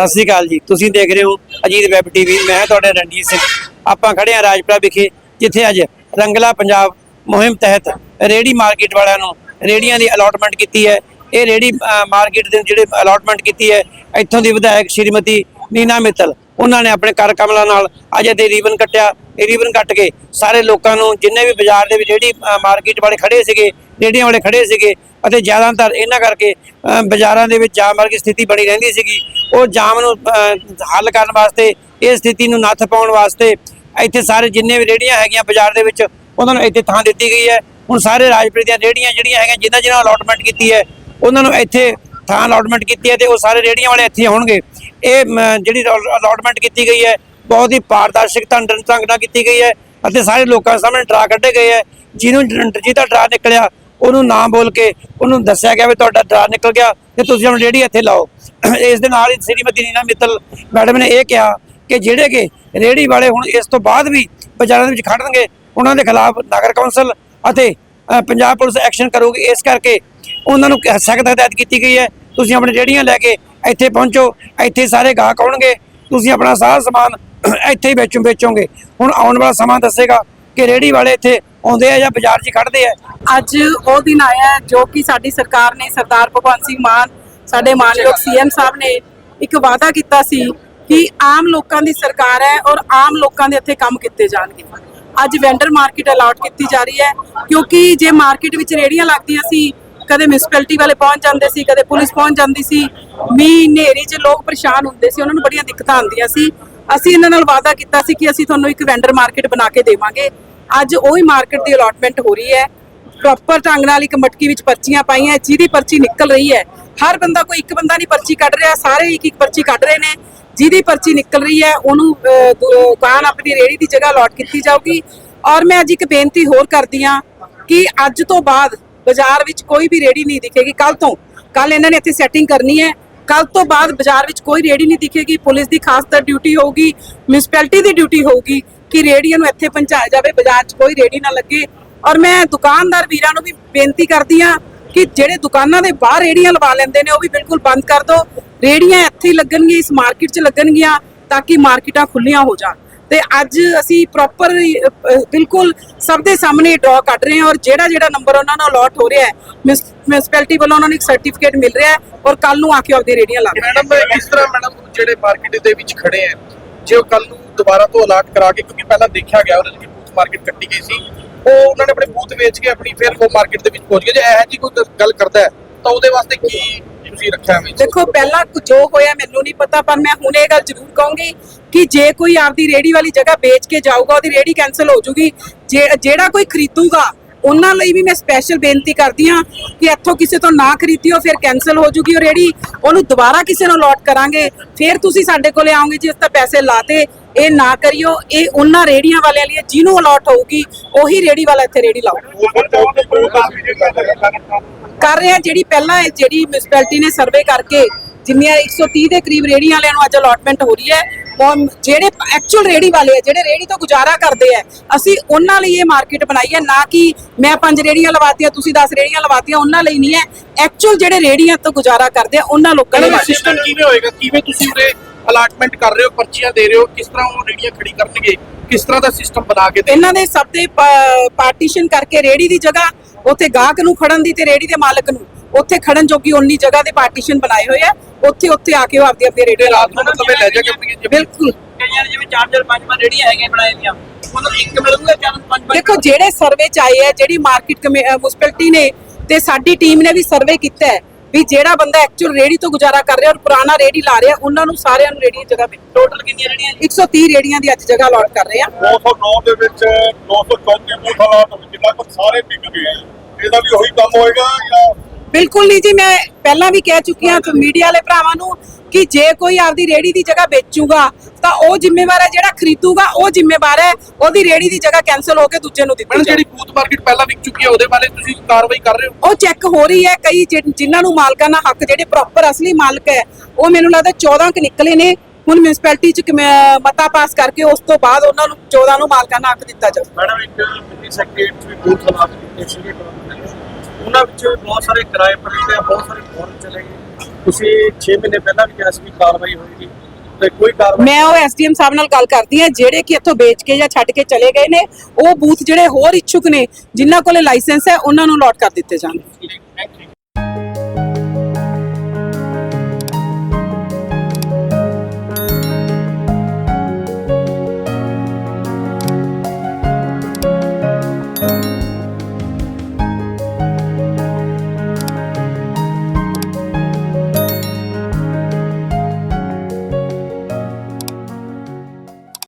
ਸਤਿ ਸ੍ਰੀ ਅਕਾਲ ਜੀ। ਤੁਸੀਂ ਦੇਖ ਰਹੇ ਹੋ ਅਜੀਤ ਵੈਬ ਟੀਵੀ। ਮੈਂ ਤੁਹਾਡੇ ਰਣਜੀਤ ਸਿੰਘ। ਆਪਾਂ ਖੜੇ ਹਾਂ ਰਾਜਪੁਰਾ ਵਿਖੇ, ਜਿੱਥੇ ਅੱਜ ਰੰਗਲਾ ਪੰਜਾਬ ਮੁਹਿੰਮ ਤਹਿਤ ਰੇੜੀ ਮਾਰਕੀਟ ਵਾਲਿਆਂ ਨੂੰ ਰੇੜੀਆਂ ਦੀ ਅਲਾਟਮੈਂਟ ਕੀਤੀ ਹੈ। ਇਹ ਰੇੜੀ ਮਾਰਕੀਟ ਦੇ ਜਿਹੜੇ ਅਲਾਟਮੈਂਟ ਕੀਤੀ ਹੈ, ਇੱਥੋਂ ਦੀ ਵਿਧਾਇਕ ਸ਼੍ਰੀਮਤੀ ਨੀਨਾ ਮਿੱਤਲ। ਉਹਨਾਂ ਨੇ ਆਪਣੇ ਕਰ ਕਮਲਾਂ ਨਾਲ ਅੱਜ ਦੇ ਰੀਬਨ ਕੱਟਿਆ। ਇਹ ਰੀਬਨ ਕੱਟ ਕੇ ਸਾਰੇ ਲੋਕਾਂ ਨੂੰ ਜਿੰਨੇ ਵੀ ਬਾਜ਼ਾਰ ਦੇ ਵਿੱਚ ਰੇੜੀ ਮਾਰਕੀਟ ਵਾਲੇ ਖੜੇ ਸੀਗੇ ਰੇੜੀਆਂ ਵਾਲੇ ਖੜੇ ਸੀਗੇ ਅਤੇ ਜ਼ਿਆਦਾਤਰ ਇਹਨਾਂ ਕਰਕੇ ਬਾਜ਼ਾਰਾਂ ਦੇ ਵਿੱਚ ਜਾਮ ਵਰਗੀ ਸਥਿਤੀ ਬਣੀ ਰਹਿੰਦੀ ਸੀਗੀ। ਉਹ ਜਾਮ ਨੂੰ ਹੱਲ ਕਰਨ ਵਾਸਤੇ, ਇਹ ਸਥਿਤੀ ਨੂੰ ਨੱਥ ਪਾਉਣ ਵਾਸਤੇ ਇੱਥੇ ਸਾਰੇ ਜਿੰਨੇ ਵੀ ਰੇੜੀਆਂ ਹੈਗੀਆਂ ਬਾਜ਼ਾਰ ਦੇ ਵਿੱਚ, ਉਹਨਾਂ ਨੂੰ ਇੱਥੇ ਥਾਂ ਦਿੱਤੀ ਗਈ ਹੈ। ਹੁਣ ਸਾਰੇ ਰਾਜਪੁਰ ਦੀਆਂ ਰੇੜੀਆਂ ਜਿਹੜੀਆਂ ਹੈਗੀਆਂ ਜਿਨ੍ਹਾਂ ਜਿਨ੍ਹਾਂ ਅਲਾਟਮੈਂਟ ਕੀਤੀ ਹੈ, ਉਹਨਾਂ ਨੂੰ ਇੱਥੇ ਥਾਂ ਅਲਾਟਮੈਂਟ ਕੀਤੀ ਹੈ ਤੇ ਉਹ ਸਾਰੇ ਰੇੜੀਆਂ ਵਾਲੇ ਇੱਥੇ ਹੋਣਗੇ ਇਹ ਜਿਹੜੀ ਅਲਾਟਮੈਂਟ ਕੀਤੀ ਗਈ ਹੈ, ਬਹੁਤ ਹੀ ਪਾਰਦਰਸ਼ਕਤਾ ਢੰਗ ਢੰਗ ਨਾਲ ਕੀਤੀ ਗਈ ਹੈ ਅਤੇ ਸਾਰੇ ਲੋਕਾਂ ਸਾਹਮਣੇ ਡਰਾ ਕੱਢੇ ਗਏ ਹੈ। ਜਿਹਨੂੰ ਜਿਹਦਾ ਡਰਾ ਨਿਕਲਿਆ, ਉਹਨੂੰ ਨਾ ਬੋਲ ਕੇ ਉਹਨੂੰ ਦੱਸਿਆ ਗਿਆ ਵੀ ਤੁਹਾਡਾ ਡਰਾ ਨਿਕਲ ਗਿਆ ਤੇ ਤੁਸੀਂ ਹੁਣ ਰੇੜੀ ਇੱਥੇ ਲਾਓ। ਇਸ ਦੇ ਨਾਲ ਹੀ ਸ੍ਰੀਮਤੀ ਨੀਨਾ ਮਿੱਤਲ ਮੈਡਮ ਨੇ ਇਹ ਕਿਹਾ ਕਿ ਜਿਹੜੇ ਕਿ ਰੇੜੀ ਵਾਲੇ ਹੁਣ ਇਸ ਤੋਂ ਬਾਅਦ ਵੀ ਬਾਜ਼ਾਰਾਂ ਦੇ ਵਿੱਚ ਖੜਨਗੇ ਉਹਨਾਂ ਦੇ ਖਿਲਾਫ ਨਗਰ ਕੌਂਸਲ ਅਤੇ ਪੰਜਾਬ ਪੁਲਿਸ ਐਕਸ਼ਨ ਕਰੂਗੀ। ਇਸ ਕਰਕੇ ਉਹਨਾਂ ਨੂੰ ਸਖਤ ਹਦਾਇਤ ਕੀਤੀ ਗਈ ਹੈ। ਤੁਸੀਂ ਆਪਣੇ ਰੇੜੀਆਂ ਲੈ ਕੇ ਇੱਥੇ ਪਹੁੰਚੋ, ਇੱਥੇ ਸਾਰੇ ਗਾਹਕ ਆਉਣਗੇ, ਤੁਸੀਂ ਆਪਣਾ ਸਾਰਾ ਸਮਾਨ ਇੱਥੇ ਹੀ ਵੇਚੋ ਵੇਚੋਗੇ। ਹੁਣ ਆਉਣ ਵਾਲਾ ਸਮਾਂ ਦੱਸੇਗਾ ਕਿ ਰੇੜੀ ਵਾਲੇ ਇੱਥੇ ਆਉਂਦੇ ਆ ਜਾਂ ਬਾਜ਼ਾਰ 'ਚ ਹੀ ਖੜਦੇ ਆ। ਅੱਜ ਉਹ ਦਿਨ ਆਇਆ ਜੋ ਕਿ ਸਾਡੀ ਸਰਕਾਰ ਨੇ, ਸਰਦਾਰ ਭਗਵੰਤ ਸਿੰਘ ਮਾਨ, ਸਾਡੇ ਮਾਨਯੋਗ ਸੀਐਮ ਸਾਹਿਬ ਨੇ ਇੱਕ ਵਾਅਦਾ ਕੀਤਾ ਸੀ ਕਿ ਆਮ ਲੋਕਾਂ ਦੀ ਸਰਕਾਰ ਹੈ ਔਰ ਆਮ ਲੋਕਾਂ ਦੇ ਇੱਥੇ ਕੰਮ ਕੀਤੇ ਜਾਣਗੇ। ਅੱਜ ਵੈਂਡਰ ਮਾਰਕੀਟ ਅਲਾਟ ਕੀਤੀ ਜਾ ਰਹੀ ਹੈ ਕਿਉਂਕਿ ਜੇ ਮਾਰਕੀਟ ਵਿੱਚ ਰੇੜੀਆਂ ਲੱਗਦੀਆਂ ਸੀ ਕਦੇ ਮਿਊਨਿਸਪੈਲਿਟੀ ਵਾਲੇ ਪਹੁੰਚ ਜਾਂਦੇ ਸੀ, ਕਦੇ ਪੁਲਿਸ ਪਹੁੰਚ ਜਾਂਦੀ ਸੀ। ਮੀਂਹ ਹਨੇਰੀ 'ਚ ਲੋਕ ਪਰੇਸ਼ਾਨ ਹੁੰਦੇ ਸੀ, ਉਹਨਾਂ ਨੂੰ ਬੜੀਆਂ ਦਿੱਕਤਾਂ ਆਉਂਦੀਆਂ ਸੀ। ਅਸੀਂ ਇਹਨਾਂ ਨਾਲ ਵਾਅਦਾ ਕੀਤਾ ਸੀ ਕਿ ਅਸੀਂ ਤੁਹਾਨੂੰ ਇੱਕ ਵੈਂਡਰ ਮਾਰਕੀਟ ਬਣਾ ਕੇ ਦੇਵਾਂਗੇ। ਅੱਜ ਉਹੀ ਮਾਰਕੀਟ ਦੀ ਅਲਾਟਮੈਂਟ ਹੋ ਰਹੀ ਹੈ। ਪ੍ਰੋਪਰ ਢੰਗ ਨਾਲ ਇੱਕ ਮਟਕੀ ਵਿੱਚ ਪਰਚੀਆਂ ਪਾਈਆਂ, ਜਿਹਦੀ ਪਰਚੀ ਨਿਕਲ ਰਹੀ ਹੈ। ਹਰ ਬੰਦਾ ਕੋਈ ਇੱਕ ਬੰਦਾ ਨਹੀਂ ਪਰਚੀ ਕੱਢ ਰਿਹਾ, ਸਾਰੇ ਇੱਕ ਇੱਕ ਪਰਚੀ ਕੱਢ ਰਹੇ ਨੇ। ਜਿਹਦੀ ਪਰਚੀ ਨਿਕਲ ਰਹੀ ਹੈ, ਉਹਨੂੰ ਦੁਕਾਨ ਆਪਣੀ ਰੇੜੀ ਦੀ ਜਗ੍ਹਾ ਅਲਾਟ ਕੀਤੀ ਜਾਊਗੀ। ਔਰ ਮੈਂ ਅੱਜ ਇੱਕ ਬੇਨਤੀ ਹੋਰ ਕਰਦੀ ਹਾਂ ਕਿ ਅੱਜ ਤੋਂ ਬਾਅਦ ਬਾਜ਼ਾਰ ਵਿੱਚ ਕੋਈ ਵੀ ਰੇੜੀ ਨਹੀਂ ਦਿਖੇਗੀ। ਕੱਲ ਤੋਂ ਕੱਲ ਇਹਨਾਂ ਨੇ ਇੱਥੇ ਸੈਟਿੰਗ ਕਰਨੀ ਹੈ। ਕੱਲ ਤੋਂ ਬਾਅਦ ਬਾਜ਼ਾਰ ਵਿੱਚ ਕੋਈ ਰੇੜੀ ਨਹੀਂ ਦਿਖੇਗੀ। ਪੁਲਿਸ ਦੀ ਖਾਸ ਤਰ ਡਿਊਟੀ ਹੋਊਗੀ ਮਿਊਨਿਸਪੈਲਿਟੀ ਦੀ ਡਿਊਟੀ ਹੋਊਗੀ ਕਿ ਰੇੜੀਆਂ ਨੂੰ ਇੱਥੇ ਪਹੁੰਚਾਇਆ ਜਾਵੇ, ਬਾਜ਼ਾਰ 'ਚ ਕੋਈ ਰੇੜੀ ਨਾ ਲੱਗੇ। ਔਰ ਮੈਂ ਦੁਕਾਨਦਾਰ ਵੀਰਾਂ ਨੂੰ ਵੀ ਬੇਨਤੀ ਕਰਦੀ ਹਾਂ ਕਿ ਜਿਹੜੇ ਦੁਕਾਨਾਂ ਦੇ ਬਾਹਰ ਰੇੜੀਆਂ ਲਵਾ ਲੈਂਦੇ ਨੇ, ਉਹ ਵੀ ਬਿਲਕੁਲ ਬੰਦ ਕਰ ਦਿਓ। ਰੇੜੀਆਂ ਇੱਥੇ ਹੀ ਲੱਗਣਗੀਆਂ, ਇਸ ਮਾਰਕੀਟ 'ਚ ਲੱਗਣਗੀਆਂ ਤਾਂ ਕਿ ਮਾਰਕੀਟਾਂ ਖੁੱਲੀਆਂ ਹੋ ਜਾਣ। ਤੇ ਅੱਜ ਅਸੀਂ ਪ੍ਰੋਪਰ ਬਿਲਕੁਲ ਸਭ ਦੇ ਸਾਹਮਣੇ ਡਰਾ ਕੱਢ ਰਹੇ ਹਾਂ ਔਰ ਜਿਹੜਾ ਜਿਹੜਾ ਨੰਬਰ ਉਹਨਾਂ ਨੂੰ ਅਲਾਟ ਹੋ ਰਿਹਾ ਹੈ ਮਿਊਨਿਸਪੈਲਿਟੀ ਵੱਲੋਂ ਉਹਨਾਂ ਨੂੰ ਇੱਕ ਸਰਟੀਫਿਕੇਟ ਮਿਲ ਰਿਹਾ ਹੈ ਔਰ ਕੱਲ ਨੂੰ ਆ ਕੇ ਆਪਦੀ ਰੇੜੀਆਂ ਲਾ ਮੈਡਮ ਕਿਸ ਤਰ੍ਹਾਂ ਮੈਡਮ, ਜਿਹੜੇ ਮਾਰਕੀਟ ਦੇ ਵਿੱਚ ਖੜੇ ਆ ਜੇ ਉਹ ਕੱਲ ਨੂੰ ਦੁਬਾਰਾ ਤੋਂ ਅਲਾਟ ਕਰਾ ਕੇ, ਕਿਉਂਕਿ ਪਹਿਲਾਂ ਦੇਖਿਆ ਗਿਆ ਉਹਨਾਂ ਦੀ ਬੂਥ ਮਾਰਕੀਟ ਕੱਟੀ ਗਈ ਸੀ, ਉਹ ਉਹਨਾਂ ਨੇ ਆਪਣੇ ਬੂਥ ਵੇਚ ਕੇ ਆਪਣੀ ਫਿਰ ਉਹ ਮਾਰਕੀਟ ਦੇ ਵਿੱਚ ਪਹੁੰਚ ਗਏ। ਜੇ ਇਹੋ ਜੀ ਕੋਈ ਗੱਲ ਕਰਦਾ ਹੈ, ਤਾਂ ਉਹਦੇ ਵਾਸਤੇ ਕੀ ਤੁਸੀਂ ਰੱਖਿਆ ਵਿੱਚ? ਦੇਖੋ, ਪਹਿਲਾਂ ਜੋ ਹੋਇਆ ਮੈਨੂੰ ਨਹੀਂ ਪਤਾ, ਪਰ ਮੈਂ ਹੁਣ ਇਹ ਗੱਲ ਜ਼ਰੂਰ ਕਹੂੰਗੀ ਕਿ ਜੇ ਕੋਈ ਆਪਦੀ ਰੇੜੀ ਵਾਲੀ ਜਗ੍ਹਾ ਵੇਚ ਕੇ ਜਾਊਗਾ, ਉਹਦੀ ਰੇੜੀ ਕੈਨਸਲ ਹੋ ਜੂਗੀ, ਜੇ- ਜਿਹੜਾ ਕੋਈ ਖਰੀਦੂਗਾ, ਉਹਨਾਂ ਲਈ ਵੀ ਮੈਂ ਸਪੈਸ਼ਲ ਬੇਨਤੀ ਕਰਦੀ ਹਾਂ ਕਿ ਇੱਥੋਂ ਕਿਸੇ ਤੋਂ ਨਾ ਖਰੀਦਿਓ, ਫਿਰ ਕੈਨਸਲ ਹੋ ਜੂਗੀ ਉਹ ਰੇੜੀ ਉਹਨੂੰ ਦੁਬਾਰਾ ਕਿਸੇ ਨੂੰ ਅਲਾਟ ਕਰਾਂਗੇ। ਫਿਰ ਤੁਸੀਂ ਸਾਡੇ ਕੋਲੇ ਆਓਗੇ ਜਿਸ ਤਾਂ ਪੈਸੇ ਲਾਤੇ ਇਹ ਨਾ ਕਰਿਓ, ਇਹ ਉਹਨਾਂ ਰੇੜੀਆਂ ਵਾਲਿਆਂ ਲਈ ਜਿਹਨੂੰ ਅਲਾਟ ਹੋਊਗੀ, ਉਹੀ ਰੇੜੀ ਵਾਲਾ ਇੱਥੇ ਰੇੜੀ ਲਾਓ। ਕਰ ਰਹੇ ਆ, ਜਿਹੜੀ ਪਹਿਲਾਂ ਜਿਹੜੀ ਮਿਊਨਿਸਪੈਲਿਟੀ ਨੇ ਸਰਵੇ ਕਰਕੇ ਜਿੰਨੀਆਂ 130 ਦੇ ਕਰੀਬ ਰੇੜੀਆਂ ਵਾਲਿਆਂ ਨੂੰ ਅੱਜ ਅਲਾਟਮੈਂਟ ਹੋ ਰਹੀ ਹੈ ਉਹ ਜਿਹੜੇ ਐਕਚੁਅਲ ਰੇੜੀ ਵਾਲੇ ਆ ਜਿਹੜੇ ਰੇੜੀ ਤੋਂ ਗੁਜ਼ਾਰਾ ਕਰਦੇ ਆ ਅਸੀਂ ਉਹਨਾਂ ਲਈ ਇਹ ਮਾਰਕੀਟ ਬਣਾਈ ਹੈ ਨਾ ਕਿ ਮੈਂ ਪੰਜ ਰੇੜੀਆਂ ਲਵਾਤੀਆਂ ਤੁਸੀਂ 10 ਰੇੜੀਆਂ ਲਵਾਤੀਆਂ ਉਹਨਾਂ ਲਈ ਨਹੀਂ ਹੈ। ਐਕਚੁਅਲ ਜਿਹੜੇ ਰੇੜੀਆਂ ਤੋਂ ਗੁਜ਼ਾਰਾ ਕਰਦੇ ਆ ਉਹਨਾਂ ਲੋਕਾਂ ਲਈ ਸਿਸਟਮ ਕਿਵੇਂ ਹੋਏਗਾ? ਕਿਵੇਂ ਤੁਸੀਂ ਉਰੇ ਅਲਾਟਮੈਂਟ ਕਰ ਰਹੇ ਹੋ ਪਰਚੀਆਂ ਦੇ ਰਹੇ ਹੋ? ਕਿਸ ਤਰ੍ਹਾਂ ਉਹ ਰੇੜੀਆਂ ਖੜੀ ਕਰਨਗੇ? ਕਿਸ ਤਰ੍ਹਾਂ ਦਾ ਸਿਸਟਮ ਬਣਾ ਕੇ ਦੇ ਇਹਨਾਂ ਦੇ ਸਭ ਦੇ ਪਾਰਟੀਸ਼ਨ ਕਰਕੇ ਰੇੜੀ ਦੀ ਜਗ੍ਹਾ ਉੱਥੇ ਗਾਹਕ ਨੂੰ ਖੜਨ ਦੀ ਤੇ ਰੇੜੀ ਦੇ ਮਾਲਕ ਨੂੰ। ਉੱਥੇ ਖੜਨ ਜੋਗੀ ਉਨੀ ਜਗ੍ਹਾ ਦੇ ਪਾਰਟੀਸ਼ਨ ਬਣਾਏ ਹੋਏ ਆ। ਉੱਥੇ ਉੱਥੇ ਆ ਕੇ ਉਹ ਆਪਦੀ ਆਪਦੀ ਰੇੜੀ ਰਾਤ ਨੂੰ ਮਤਲਬ ਇਹ ਲੈ ਜਾ ਕੇ ਆਪਣੀ ਬਿਲਕੁਲ। ਕਈਆਂ ਜਿਵੇਂ ਚਾਰ ਚਾਰ ਪੰਜ ਪੰਜ ਰੇੜੀਆਂ ਹੈਗੀਆਂ ਬਣਾਏ ਦੀਆਂ। ਉਹਨਾਂ ਨੂੰ ਇੱਕ ਮਿਲੂਗਾ ਚਾਰ ਪੰਜ ਦੇਖੋ ਜਿਹੜੇ ਸਰਵੇ ਚ ਆਏ ਆ ਜਿਹੜੀ ਮਾਰਕੀਟ ਮੁਸਪੈਲਿਟੀ ਨੇ ਤੇ ਸਾਡੀ ਟੀਮ ਨੇ ਵੀ ਸਰਵੇ ਕੀਤਾ ਹੈ ਵੀ ਜਿਹੜਾ ਬੰਦਾ ਐਕਚੁਅਲ ਰੇੜੀ ਤੋਂ ਗੁਜ਼ਾਰਾ ਕਰ ਰਿਹਾ ਔਰ ਪੁਰਾਣਾ ਰੇੜੀ ਲਾ ਰਿਹਾ ਉਹਨਾਂ ਨੂੰ ਸਾਰਿਆਂ ਨੂੰ ਰੇੜੀ ਜਗ੍ਹਾ ਮਿਲ ਟੋਟਲ ਕਿੰਨੀਆਂ ਰੇੜੀਆਂ 130 ਰੇੜੀਆਂ ਦੀ ਅੱਜ ਜਗ੍ਹਾ ਅਲਾਟ ਕਰ ਰਹੇ ਆ। 209 ਦੇ ਵਿੱਚ 234 ਬੂਥ ਹਾਲਾਤ ਜਿੰਨਾ ਕੁ ਸਾਰੇ ਵਿਕ ਗਏ। ਇਹਦਾ ਵੀ ਉਹੀ ਕੰਮ ਹੋਏਗਾ ਜਾਂ ਬਿਲਕੁਲ ਨਹੀਂ ਜੀ ਮੈਂ ਪਹਿਲਾਂ ਵੀ ਕਹਿ ਚੁੱਕੀ ਹਾਂ ਮੀਡੀਆ ਵਾਲੇ ਭਰਾਵਾਂ ਨੂੰ ਕਿ ਜੇ ਕੋਈ ਆਪਦੀ ਰੇੜੀ ਦੀ ਜਗ੍ਹਾ ਵੇਚੂਗਾ ਤਾਂ ਉਹ ਜ਼ਿੰਮੇਵਾਰ ਹੈ ਜਿਹੜਾ ਖਰੀਦੂਗਾ ਉਹ ਜ਼ਿੰਮੇਵਾਰ ਹੈ ਉਹਦੀ ਰੇੜੀ ਦੀ ਜਗ੍ਹਾ ਕੈਨਸਲ ਹੋ ਕੇ ਦੂਜੇ ਨੂੰ ਦਿੱਤੀ ਮੈਡਮ ਜਾਵੇ ਜਿਹੜੀ ਬੂਥ ਮਾਰਕੀਟ ਪਹਿਲਾਂ ਵਿਕ ਚੁੱਕੀ ਹੈ ਉਹਦੇ ਬਾਰੇ ਤੁਸੀਂ ਕਾਰਵਾਈ ਕਰ ਰਹੇ ਹੋ? ਉਹ ਚੈੱਕ ਹੋ ਰਹੀ ਹੈ ਕਈ ਜਿਨ੍ਹਾਂ ਨੂੰ ਮਾਲਕਾਨਾ ਹੱਕ ਜਿਹੜੇ ਪ੍ਰੋਪਰ ਅਸਲੀ ਮਾਲਕ ਹੈ ਉਹ ਮੈਨੂੰ ਲੱਗਦਾ 14 ਕ ਨਿਕਲੇ ਨੇ ਹੁਣ ਮਿਊਨਿਸਪੈਲਿਟੀ ਚ ਮਤਾ ਪਾਸ ਕਰਕੇ ਉਸ ਤੋਂ ਬਾਅਦ ਉਹਨਾਂ ਨੂੰ 14 ਨੂੰ ਮਾਲਕਾਨਾ ਹੱਕ ਦਿੱਤਾ ਜਾਊ। ਮੈਡਮ ਇੱਕ ਮਿੰਨੀ ਸੈਕਟਰੀਏਟ ਵੀ ਬੂਥ ਹਾਲਾਤ ਕੀਤੇ ਸੀਗੇ। ਉਹਨਾਂ ਵਿੱਚ ਬਹੁਤ ਸਾਰੇ ਕਿਰਾਏ ਪਰ ਤੇ ਬਹੁਤ ਸਾਰੇ ਫੋਰਨ ਚਲੇ ਗਏ। ਤੁਸੀਂ 6 ਮਹੀਨੇ ਪਹਿਲਾਂ ਵੀ ਕਿਹਾ ਸੀ ਕਿ ਕਾਰਵਾਈ ਹੋਏਗੀ ਤੇ ਕੋਈ ਕਾਰਵਾਈ ਮੈਂ ਉਹ ਐਸਡੀਐਮ ਸਾਹਿਬ ਨਾਲ ਗੱਲ ਕਰਦੀ ਹਾਂ ਜਿਹੜੇ ਕਿ ਇੱਥੋਂ ਵੇਚ ਕੇ ਜਾਂ ਛੱਡ ਕੇ ਚਲੇ ਗਏ ਨੇ ਉਹ ਬੂਥ ਜਿਹੜੇ ਹੋਰ ਇੱਛੁਕ ਨੇ ਜਿਨ੍ਹਾਂ ਕੋਲੇ ਲਾਇਸੈਂਸ ਹੈ ਉਹਨਾਂ ਨੂੰ ਅਲਾਟ ਕਰ ਦਿੱਤੇ ਜਾਣ। Thank you